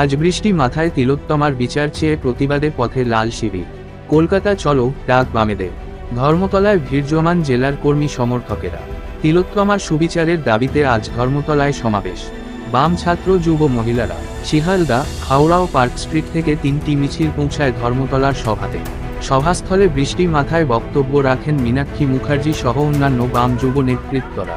আজ বৃষ্টি মাথায় তিলোত্তমার বিচার চেয়ে প্রতিবাদে পথে লাল শিবির কলকাতা চলো, ডাক বামেদের। ধর্মতলায় ভিড় জমান জেলার কর্মী সমর্থকেরা। তিলোত্তমার সুবিচারের দাবিতে আজ ধর্মতলায় সমাবেশ। বাম ছাত্র যুব মহিলারা। শিহালদা, হাওড়াও পার্ক স্ট্রিট থেকে তিনটি মিছিল পৌঁছায় ধর্মতলার সভাতে। সভাস্থলে বৃষ্টি মাথায় বক্তব্য রাখেন মীনাক্ষী মুখার্জি সহ অন্যান্য বাম যুব নেতৃত্বরা।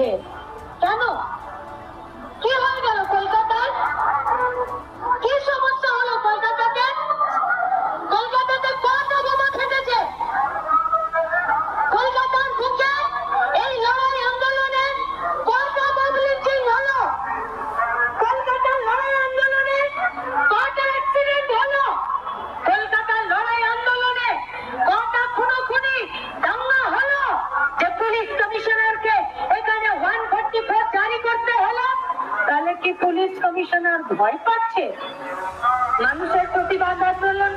qué? আমাদেরকে পুলিশ কমিশনার ভয় পাচ্ছে? মানুষের প্রতিবাদ আন্দোলন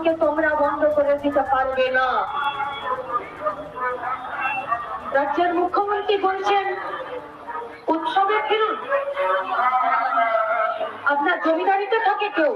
আন্দোলনকে তোমরা বন্ধ করে দিতে পারবে না। রাজ্যের মুখ্যমন্ত্রী বলছেন, উৎসবে ফিরুন। আপনার জমিদারিতে থাকে কেউ।